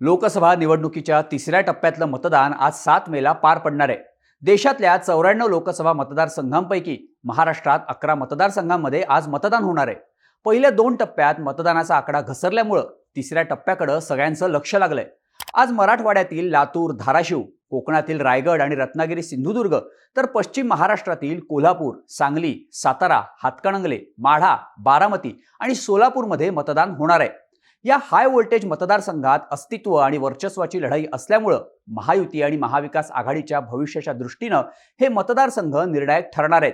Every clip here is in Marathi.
लोकसभा निवडणुकीच्या तिसऱ्या टप्प्यातलं मतदान आज सात मेला पार पडणार आहे. देशातल्या चौऱ्याण्णव लोकसभा मतदारसंघांपैकी महाराष्ट्रात अकरा मतदारसंघांमध्ये आज मतदान होणार आहे. पहिल्या दोन टप्प्यात मतदानाचा आकडा घसरल्यामुळं तिसऱ्या टप्प्याकडं सगळ्यांचं लक्ष लागलंय. आज मराठवाड्यातील लातूर धाराशिव कोकणातील रायगड आणि रत्नागिरी सिंधुदुर्ग तर पश्चिम महाराष्ट्रातील कोल्हापूर सांगली सातारा हातकणंगले माढा बारामती आणि सोलापूरमध्ये मतदान होणार आहे. या हाय व्होल्टेज मतदारसंघात अस्तित्व आणि वर्चस्वाची लढाई असल्यामुळं महायुती आणि महाविकास आघाडीच्या भविष्याच्या दृष्टीनं हे मतदारसंघ निर्णायक ठरणार आहेत.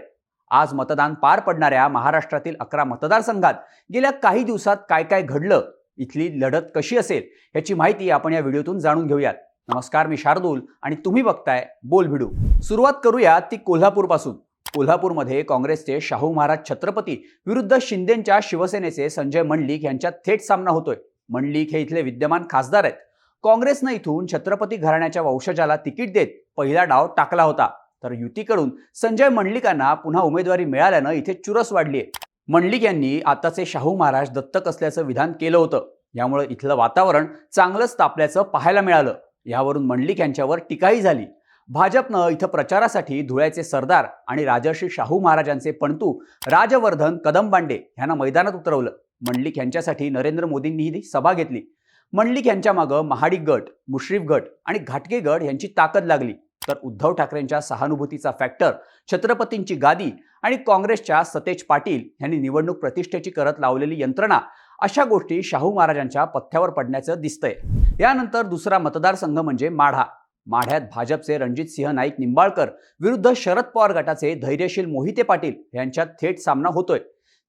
आज मतदान पार पडणाऱ्या महाराष्ट्रातील अकरा मतदारसंघात गेल्या काही दिवसात काय काय घडलं इथली लढत कशी असेल याची माहिती आपण या व्हिडिओतून जाणून घेऊयात. नमस्कार मी शार्दूल आणि तुम्ही बघताय बोल भिडू सुरुवात करूया ती कोल्हापूरपासून. कोल्हापूरमध्ये काँग्रेसचे शाहू महाराज छत्रपती विरुद्ध शिंदेच्या शिवसेनेचे संजय मंडलिक यांच्यात थेट सामना होतोय. मंडलिक हे इथले विद्यमान खासदार आहेत. काँग्रेसनं इथून छत्रपती घराण्याच्या वंशजाला तिकीट देत पहिला डाव टाकला होता. तर युतीकडून संजय मंडलिकांना पुन्हा उमेदवारी मिळाल्यानं इथे चुरस वाढली आहे. मंडलिक यांनी आताचे शाहू महाराज दत्तक असल्याचं विधान केलं होतं. यामुळे इथलं वातावरण चांगलंच तापल्याचं पाहायला मिळालं. यावरून मंडलिक यांच्यावर टीकाही झाली. भाजपनं इथं प्रचारासाठी धुळ्याचे सरदार आणि राजर्षी शाहू महाराजांचे पणतू राजवर्धन कदमबांडे यांना मैदानात उतरवलं. मंडलिक यांच्यासाठी नरेंद्र मोदींनीही सभा घेतली. मंडलिक यांच्या मागं महाडिक गट मुश्रीफ गट आणि घाटगे गट यांची ताकद लागली. तर उद्धव ठाकरेंच्या सहानुभूतीचा फॅक्टर छत्रपतींची गादी आणि काँग्रेसच्या सतेज पाटील यांनी निवडणूक प्रतिष्ठेची करत लावलेली यंत्रणा अशा गोष्टी शाहू महाराजांच्या पथ्यावर पडण्याचं दिसतंय. यानंतर दुसरा मतदारसंघ म्हणजे माढा. माढ्यात भाजपचे रणजितसिंह नाईक निंबाळकर विरुद्ध शरद पवार गटाचे धैर्यशील मोहिते पाटील यांच्यात थेट सामना होतोय.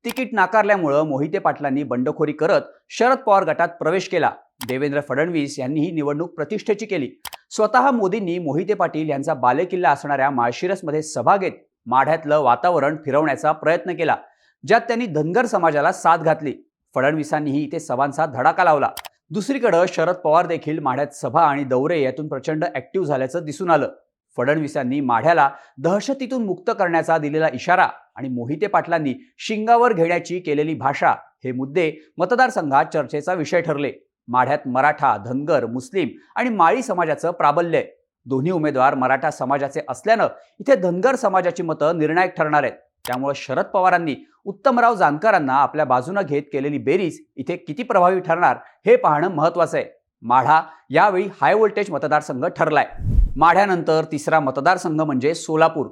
तिकीट नाकारल्यामुळं मोहिते पाटलांनी बंडखोरी करत शरद पवार गटात प्रवेश केला. देवेंद्र फडणवीस यांनी ही निवडणूक प्रतिष्ठेची केली. स्वतः मोदींनी मोहिते पाटील यांचा बालेकिल्ला असणाऱ्या माळशिरसमध्ये सभा घेत माढ्यातलं वातावरण फिरवण्याचा प्रयत्न केला ज्यात त्यांनी धनगर समाजाला साथ घातली. फडणवीसांनीही इथे सभांचा धडाका लावला. दुसरीकडे शरद पवार देखील माढ्यात सभा आणि दौरे यातून प्रचंड ऍक्टिव्ह झाल्याचं दिसून आलं. फडणवीसांनी माढ्याला दहशतीतून मुक्त करण्याचा दिलेला इशारा आणि मोहिते पाटलांनी शिंगावर घेण्याची केलेली भाषा हे मुद्दे मतदारसंघात चर्चेचा विषय ठरले. माढ्यात मराठा धनगर मुस्लिम आणि माळी समाजाचं प्राबल्य. आहे दोन्ही उमेदवार मराठा समाजाचे असल्यानं इथे धनगर समाजाची मतं निर्णायक ठरणार आहेत. त्यामुळे शरद पवारांनी उत्तमराव जानकरांना आपल्या बाजूनं घेत केलेली बेरीज इथे किती प्रभावी ठरणार हे पाहणं महत्वाचं आहे. माढा यावेळी हाय व्होल्टेज मतदारसंघ ठरलाय. माढ्यानंतर तिसरा मतदारसंघ म्हणजे सोलापूर.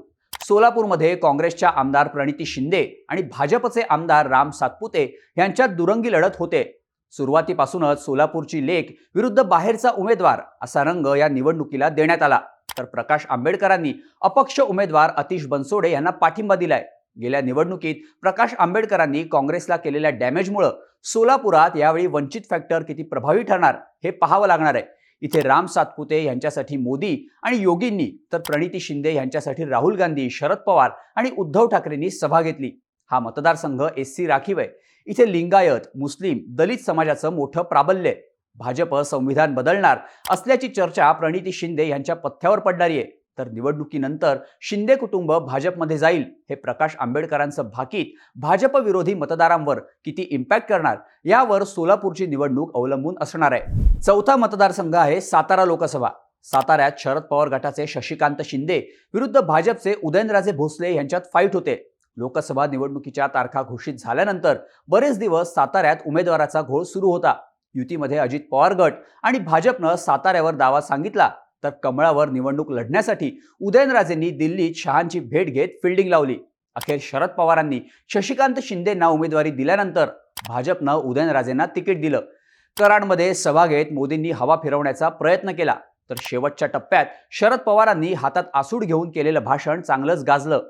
सोलापूरमध्ये काँग्रेसच्या आमदार प्रणिती शिंदे आणि भाजपचे आमदार राम सातपुते यांच्यात दुरंगी लढत होते. सुरुवातीपासूनच सोलापूरची लेख विरुद्ध बाहेरचा उमेदवार असा रंग या निवडणुकीला देण्यात आला. तर प्रकाश आंबेडकरांनी अपक्ष उमेदवार अतिश बनसोडे यांना पाठिंबा दिलाय. गेल्या निवडणुकीत प्रकाश आंबेडकरांनी काँग्रेसला केलेल्या डॅमेजमुळं सोलापुरात यावेळी वंचित फॅक्टर किती प्रभावी ठरणार हे पाहावं लागणार आहे. इथे राम सातपुते यांच्यासाठी मोदी आणि योगींनी तर प्रणिती शिंदे यांच्यासाठी राहुल गांधी शरद पवार आणि उद्धव ठाकरेंनी सभा घेतली. हा मतदारसंघ एस सी राखीव आहे. इथे लिंगायत मुस्लिम दलित समाजाचं मोठं प्राबल्य आहे. भाजप संविधान बदलणार असल्याची चर्चा प्रणिती शिंदे यांच्या पथ्यावर पडणारी आहे. तर निवडणुकीनंतर शिंदे कुटुंब भाजपमध्ये जाईल हे प्रकाश आंबेडकरांचं भाकीत. भाजप विरोधी मतदारांवर किती इम्पॅक्ट करणार? यावर सोलापूरची निवडणूक अवलंबून असणार आहे. चौथा मतदारसंघ आहे सातारा लोकसभा. साताऱ्यात शरद पवार गटाचे शशिकांत शिंदे विरुद्ध भाजपचे उदयनराजे भोसले यांच्यात फाईट होते. लोकसभा निवडणुकीच्या तारखा घोषित झाल्यानंतर बरेच दिवस साताऱ्यात उमेदवाराचा घोळ सुरू होता. युतीमध्ये अजित पवार गट आणि भाजपनं साताऱ्यावर दावा सांगितला तर कमळावर निवडणूक लढण्यासाठी उदयनराजेंनी दिल्लीत शहांची भेट घेत फिल्डिंग लावली. अखेर शरद पवारांनी शशिकांत शिंदेंना उमेदवारी दिल्यानंतर भाजपनं उदयनराजेंना तिकीट दिलं. कराडमध्ये सभा घेत मोदींनी हवा फिरवण्याचा प्रयत्न केला. तर शेवटच्या टप्प्यात शरद पवारांनी हातात आसूड घेऊन केलेलं भाषण चांगलंच गाजलं.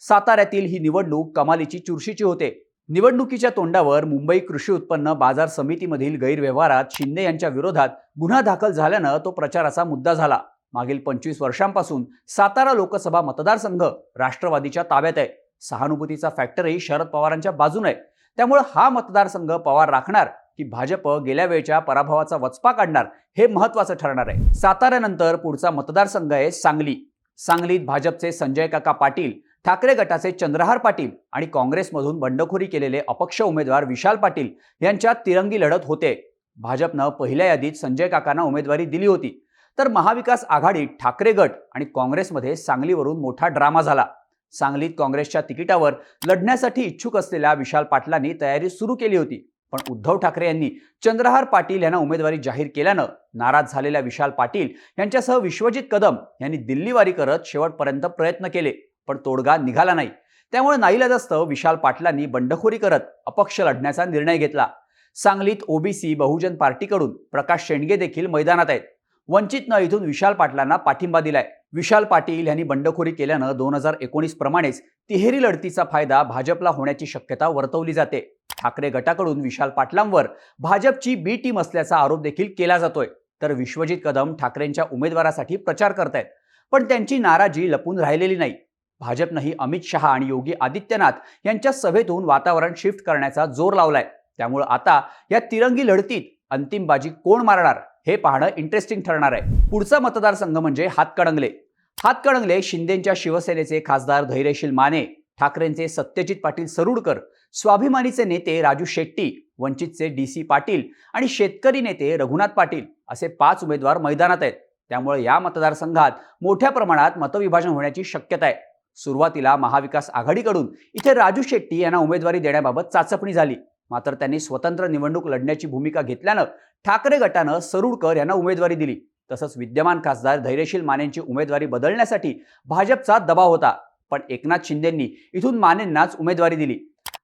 साताऱ्यातील ही निवडणूक कमालीची चुरशीची होते. निवडणुकीच्या तोंडावर मुंबई कृषी उत्पन्न बाजार समितीमधील गैरव्यवहारात शिंदे यांच्या विरोधात गुन्हा दाखल झाल्यानं तो प्रचाराचा मुद्दा झाला. मागील पंचवीस वर्षांपासून सातारा लोकसभा मतदारसंघ राष्ट्रवादीच्या ताब्यात आहे. सहानुभूतीचा फॅक्टरही शरद पवारांच्या बाजूने आहे. त्यामुळे हा मतदारसंघ पवार राखणार की भाजप गेल्या वेळच्या पराभवाचा वचपा काढणार हे महत्वाचं ठरणार आहे. साताऱ्यानंतर पुढचा मतदारसंघ आहे सांगली. सांगलीत भाजपचे संजय काका पाटील ठाकरे गटाचे चंद्रहार पाटील आणि काँग्रेसमधून बंडखोरी केलेले अपक्ष उमेदवार विशाल पाटील यांच्यात तिरंगी लढत होते. भाजपनं पहिल्या यादीत संजय काकांना उमेदवारी दिली होती. तर महाविकास आघाडीत ठाकरे गट आणि काँग्रेसमध्ये सांगलीवरून मोठा ड्रामा झाला. सांगलीत काँग्रेसच्या तिकिटावर लढण्यासाठी इच्छुक असलेल्या विशाल पाटलांनी तयारी सुरू केली होती. पण उद्धव ठाकरे यांनी चंद्रहार पाटील यांना उमेदवारी जाहीर केल्यानं नाराज झालेल्या विशाल पाटील यांच्यासह विश्वजित कदम यांनी दिल्लीवारी करत शेवटपर्यंत प्रयत्न केले. पण तोडगा निघाला नाही. त्यामुळे नाईलाजास्तव विशाल पाटलांनी बंडखोरी करत अपक्ष लढण्याचा निर्णय घेतला. सांगलीत ओबीसी बहुजन पार्टीकडून प्रकाश शेंडगे देखील मैदानात आहेत. वंचितनं इथून विशाल पाटलांना पाठिंबा दिलाय. विशाल पाटील यांनी बंडखोरी केल्यानं दोन हजार एकोणीस प्रमाणेच तिहेरी लढतीचा फायदा भाजपला होण्याची शक्यता वर्तवली जाते. ठाकरे गटाकडून विशाल पाटलांवर भाजपची बी टीम असल्याचा आरोप देखील केला जातोय. तर विश्वजित कदम ठाकरेंच्या उमेदवारासाठी प्रचार करतायत. पण त्यांची नाराजी लपून राहिलेली नाही. भाजपनंही अमित शहा आणि योगी आदित्यनाथ यांच्या सभेतून वातावरण शिफ्ट करण्याचा जोर लावलाय. त्यामुळे आता या तिरंगी लढतीत अंतिम बाजी कोण मारणार हे पाहणं इंटरेस्टिंग ठरणार आहे. पुढचा मतदारसंघ म्हणजे हातकणंगले. हातकणंगले शिंदेच्या शिवसेनेचे खासदार धैर्यशील माने ठाकरेंचे सत्यजित पाटील सरुडकर स्वाभिमानीचे नेते राजू शेट्टी वंचितचे डी सी पाटील आणि शेतकरी नेते रघुनाथ पाटील असे पाच उमेदवार मैदानात आहेत. त्यामुळे या मतदारसंघात मोठ्या प्रमाणात मतविभाजन होण्याची शक्यता आहे. सुरुवातीला महाविकास आघाडीकडून इथे राजू शेट्टी यांना उमेदवारी देण्याबाबत चाचपणी झाली. मात्र त्यांनी स्वतंत्र निवडणूक लढण्याची भूमिका घेतल्यानं ठाकरे गटानं सरुडकर यांना उमेदवारी दिली. तसंच विद्यमान खासदार धैर्यशील मानेंची उमेदवारी बदलण्यासाठी भाजपचा दबाव होता. पण एकनाथ शिंदेंनी इथून मानेंनाच उमेदवारी दिली.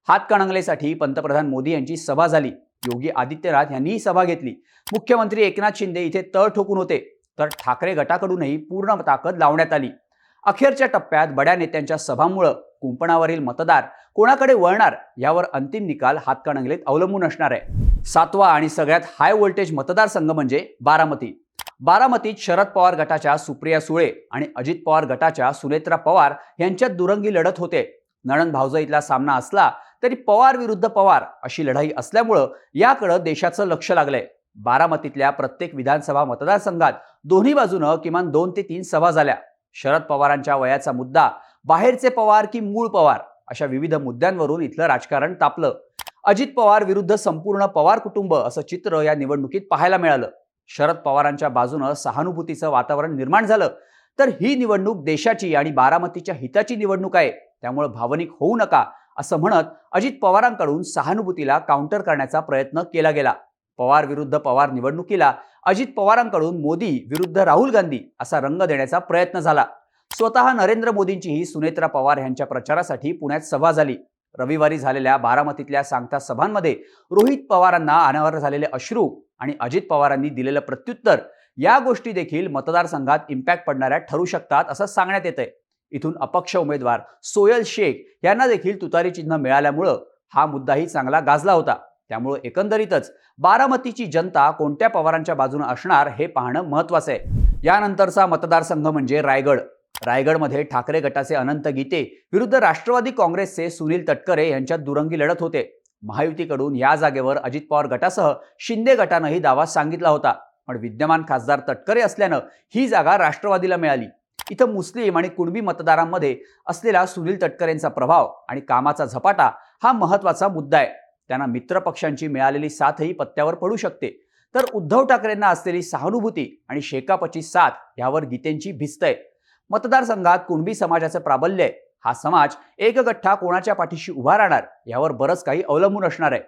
हातकणंगलेसाठी पंतप्रधान मोदी यांची सभा झाली. योगी आदित्यनाथ यांनीही सभा घेतली. मुख्यमंत्री एकनाथ शिंदे इथे तळ ठोकून होते. तर ठाकरे गटाकडूनही पूर्ण ताकद लावण्यात आली. अखेरच्या टप्प्यात बड्या नेत्यांच्या सभामुळं कुंपणावरील मतदार कोणाकडे वळणार यावर अंतिम निकाल हातकणंगलेत अवलंबून असणार आहे. सातवा आणि सगळ्यात हाय व्होल्टेज मतदारसंघ म्हणजे बारामती. बारामतीत शरद पवार गटाच्या सुप्रिया सुळे आणि अजित पवार गटाच्या सुनेत्रा पवार यांच्यात दुरंगी लढत होते. नणंद भावजईतला सामना असला तरी पवार विरुद्ध पवार अशी लढाई असल्यामुळं याकडं देशाचं लक्ष लागलंय. बारामतीतल्या प्रत्येक विधानसभा मतदारसंघात दोन्ही बाजूनं किमान दोन ते तीन सभा झाल्या. शरद पवारांच्या वयाचा मुद्दा बाहेरचे पवार की मूळ पवार अशा विविध मुद्द्यांवरून इथलं राजकारण तापलं. अजित पवार विरुद्ध संपूर्ण पवार कुटुंब असं चित्र या निवडणुकीत पाहायला मिळालं. शरद पवारांच्या बाजूनं सहानुभूतीचं वातावरण निर्माण झालं. तर ही निवडणूक देशाची आणि बारामतीच्या हिताची निवडणूक आहे. त्यामुळे भावनिक होऊ नका असं म्हणत अजित पवारांकडून सहानुभूतीला काउंटर करण्याचा प्रयत्न केला गेला. पवार विरुद्ध पवार निवडणुकीला अजित पवारांकडून मोदी विरुद्ध राहुल गांधी असा रंग देण्याचा प्रयत्न झाला. स्वतः नरेंद्र मोदींचीही सुनेत्रा पवार यांच्या प्रचारासाठी पुण्यात सभा झाली. रविवारी झालेल्या बारामतीतल्या सांगता सभांमध्ये रोहित पवारांना अनावर झालेले अश्रू आणि अजित पवारांनी दिलेलं प्रत्युत्तर या गोष्टी देखील मतदारसंघात इम्पॅक्ट पडणाऱ्या ठरू शकतात असं सांगण्यात येतंय. इथून अपक्ष उमेदवार सोयल शेख यांना देखील तुतारी चिन्ह मिळाल्यामुळं हा मुद्दाही चांगला गाजला होता. त्यामुळं एकंदरीतच बारामतीची जनता कोणत्या पवारांच्या बाजूने असणार हे पाहणं महत्वाचं आहे. यानंतरचा मतदारसंघ म्हणजे रायगड. रायगडमध्ये ठाकरे गटाचे अनंत गीते विरुद्ध राष्ट्रवादी काँग्रेसचे सुनील तटकरे यांच्यात दुरंगी लढत होते. महायुतीकडून या जागेवर अजित पवार गटासह शिंदे गटानंही दावा सांगितला होता. पण विद्यमान खासदार तटकरे असल्यानं ही जागा राष्ट्रवादीला मिळाली. इथं मुस्लिम आणि कुणबी मतदारांमध्ये असलेला सुनील तटकरेंचा प्रभाव आणि कामाचा झपाटा हा महत्त्वाचा मुद्दा आहे. त्यांना मित्र पक्षांची मिळालेली साथही पत्त्यावर पडू शकते. तर उद्धव ठाकरेंना असलेली सहानुभूती आणि शेकापची साथ यावर गीतेंची भिस्त आहे. मतदारसंघात कुणबी समाजाचं प्राबल्य आहे. हा समाज एकगठ्ठा कोणाच्या पाठीशी उभा राहणार यावर बरंच काही अवलंबून असणार आहे.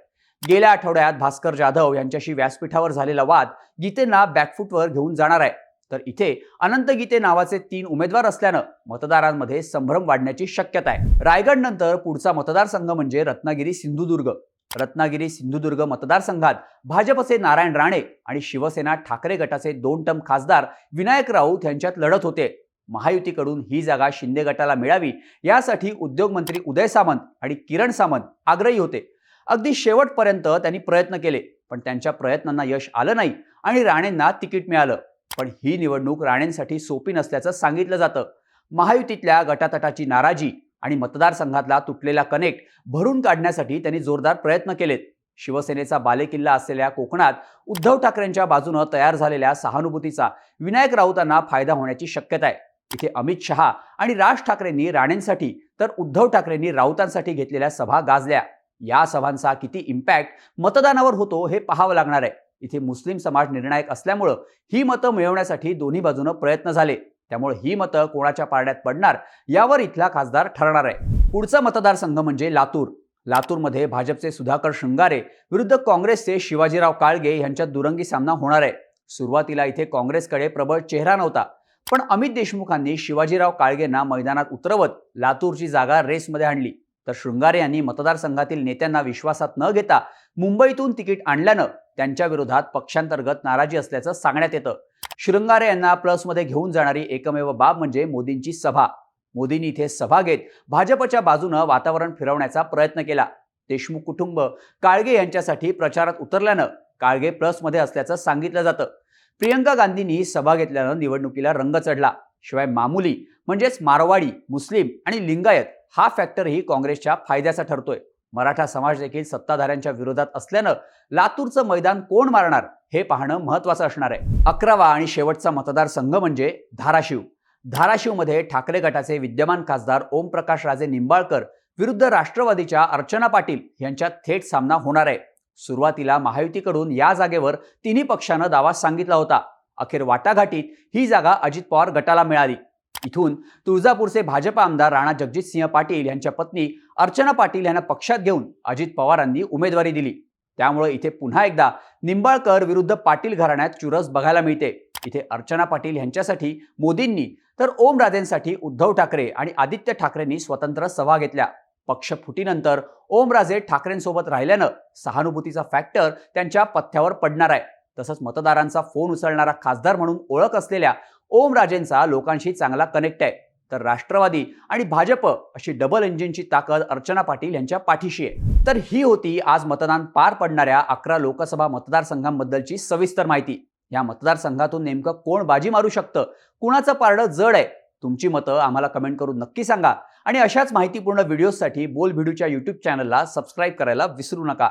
गेल्या आठवड्यात भास्कर जाधव यांच्याशी व्यासपीठावर झालेला वाद गीतेंना बॅकफूटवर घेऊन जाणार आहे. तर इथे अनंत गीते नावाचे तीन उमेदवार असल्यानं मतदारांमध्ये संभ्रम वाढण्याची शक्यता आहे. रायगड नंतर पुढचा मतदारसंघ म्हणजे रत्नागिरी सिंधुदुर्ग. रत्नागिरी सिंधुदुर्ग मतदारसंघात भाजपचे नारायण राणे आणि शिवसेना ठाकरे गटाचे दोन टम खासदार विनायक राऊत यांच्यात लढत होते. महायुतीकडून ही जागा शिंदे गटाला मिळावी यासाठी उद्योगमंत्री उदय सामंत आणि किरण सामंत आग्रही होते. अगदी शेवटपर्यंत त्यांनी प्रयत्न केले पण त्यांच्या प्रयत्नांना यश आलं नाही आणि राणेंना तिकीट मिळालं. पण ही निवडणूक राणेंसाठी सोपी नसल्याचं सांगितलं जातं. महायुतीतल्या गटातटाची नाराजी आणि मतदारसंघातला तुटलेला कनेक्ट भरून काढण्यासाठी त्यांनी जोरदार प्रयत्न केलेत. शिवसेनेचा बालेकिल्ला असलेल्या कोकणात उद्धव ठाकरेंच्या बाजूनं तयार झालेल्या सहानुभूतीचा विनायक राऊतांना फायदा होण्याची शक्यता आहे. इथे अमित शहा आणि राज ठाकरेंनी राणेंसाठी तर उद्धव ठाकरेंनी राऊतांसाठी घेतलेल्या सभा गाजल्या. या सभांचा किती इम्पॅक्ट मतदानावर होतो हे पाहावं लागणार आहे. इथे मुस्लिम समाज निर्णायक असल्यामुळं ही मतं मिळवण्यासाठी दोन्ही बाजूनं प्रयत्न झाले. त्यामुळे ही मतं कोणाच्या पारड्यात पडणार यावर इथला खासदार ठरणार आहे. पुढचा मतदारसंघ म्हणजे लातूर. लातूरमध्ये भाजपचे सुधाकर शृंगारे विरुद्ध काँग्रेसचे शिवाजीराव काळगे यांच्यात दुरंगी सामना होणार आहे. सुरुवातीला इथे काँग्रेसकडे प्रबळ चेहरा नव्हता पण अमित देशमुखांनी शिवाजीराव काळगेंना मैदानात उतरवत लातूरची जागा रेसमध्ये आणली. तर शृंगारे यांनी मतदारसंघातील नेत्यांना विश्वासात न घेता मुंबईतून तिकीट आणल्यानं त्यांच्या विरोधात पक्षांतर्गत नाराजी असल्याचं सांगण्यात येतं. शृंगारे यांना प्लसमध्ये घेऊन जाणारी एकमेव बाब म्हणजे मोदींची सभा. मोदींनी इथे सभा घेत भाजपच्या बाजूनं वातावरण फिरवण्याचा प्रयत्न केला. देशमुख कुटुंब काळगे यांच्यासाठी प्रचारात उतरल्यानं काळगे प्लसमध्ये असल्याचं सांगितलं जातं. प्रियंका गांधींनी सभा घेतल्यानं निवडणुकीला रंग चढला. शिवाय मामुली म्हणजेच मारवाडी मुस्लिम आणि लिंगायत हा फॅक्टरही काँग्रेसच्या फायद्याचा ठरतोय. मराठा समाज देखील सत्ताधाऱ्यांच्या विरोधात असल्यानं लातूरचं मैदान कोण मारणार हे पाहणं महत्वाचं असणार आहे. अकरावा आणि शेवटचा मतदारसंघ म्हणजे धाराशिव. धाराशिवमध्ये ठाकरे गटाचे विद्यमान खासदार ओमप्रकाश राजे निंबाळकर विरुद्ध राष्ट्रवादीच्या अर्चना पाटील यांच्यात थेट सामना होणार आहे. सुरुवातीला महायुतीकडून या जागेवर तिन्ही पक्षानं दावा सांगितला होता. अखेर वाटाघाटीत ही जागा अजित पवार गटाला मिळाली. इथून तुळजापूरचे भाजप आमदार राणा जगजितसिंह पाटील यांच्या पत्नी अर्चना पाटील यांना पक्षात घेऊन अजित पवारांनी उमेदवारी दिली. त्यामुळे इथे पुन्हा एकदा निंबाळकर विरुद्ध पाटील घराण्यात चुरस बघायला मिळते. इथे अर्चना पाटील यांच्यासाठी मोदींनी तर ओमराजेंसाठी उद्धव ठाकरे आणि आदित्य ठाकरेंनी स्वतंत्र सभा घेतल्या. पक्ष फुटीनंतर ओमराजे ठाकरेंसोबत राहिल्यानं सहानुभूतीचा फॅक्टर त्यांच्या पथ्यावर पडणार आहे. तसंच मतदारांचा फोन उचलणारा खासदार म्हणून ओळख असलेल्या ओम राजेंचा लोकांशी चांगला कनेक्ट आहे. तर राष्ट्रवादी आणि भाजप अशी डबल इंजिनची ताकद अर्चना पाटील यांच्या पाठीशी आहे. तर ही होती आज मतदान पार पडणाऱ्या अकरा लोकसभा मतदारसंघांबद्दलची सविस्तर माहिती. या मतदारसंघातून नेमकं कोण बाजी मारू शकतं? कुणाचं पारडं जड आहे? तुमची मतं आम्हाला कमेंट करून नक्की सांगा. आणि अशाच माहितीपूर्ण व्हिडिओसाठी बोल भिडूच्या यूट्यूब चॅनलला सबस्क्राईब करायला विसरू नका.